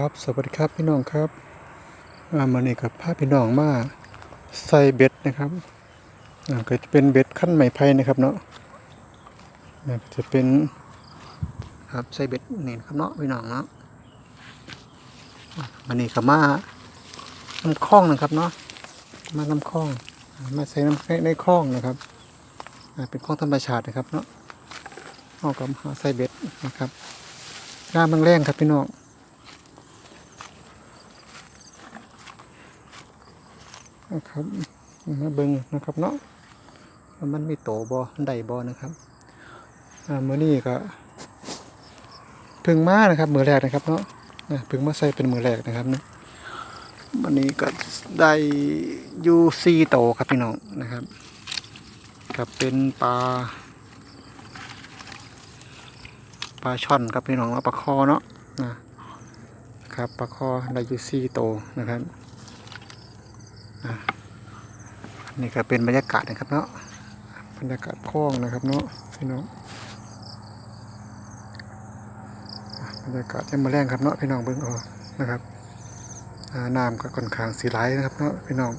ครับสวัสดีครับพี่น้องครับอ่ามันนี่กับพาพพี่น้องมาใส่เบ็ดนะครับอ่าก็จะเป็นเบ็ดขั้นไม้ไผ่นะครับเนาะอ่าจะเป็นครับใส่เบ็ดนี่นครับเนาะพี่น้องเนาะอ่ามันนี่กับมาน้ำคล้องนะครับเนาะมาน้ำคล้อง มาใส่น้ำในในคล้องนะครับอ่าเป็นคล้องธรรมชาตินะครับเนาะเอากับหาใส่เบ็ดนะครับน้ำมันแรงครับพี่น้อง นะครับมาเบิ่งนะครับเนาะมันมีโตบ่ได้บ่นะครับอ่ามื้อนี้ก็พิ่งมานะครับมือแรกนะครับเนาะพิ่งมาใส่เป็นมือแรกนะครับเนาะวันนี้ก็ได้ยู่สี่โตครับพี่น้องนะครับกับเป็นปลาปลาช่อนครับพี่น้องปลาคอเนาะนะครับปลาคอได้ยู่สี่โตนะครับ นี่ก็เป็นบรรยากาศนะครับเนาะบรรยากาศคลองนะครับเนาะพี่น้องบรรยากาศยังมาแรงครับเนาะพี่น้องเบิ้งออกนะครับน้ำก็ค่อนข้างสีไหลนะครับเนาะพี่น้อง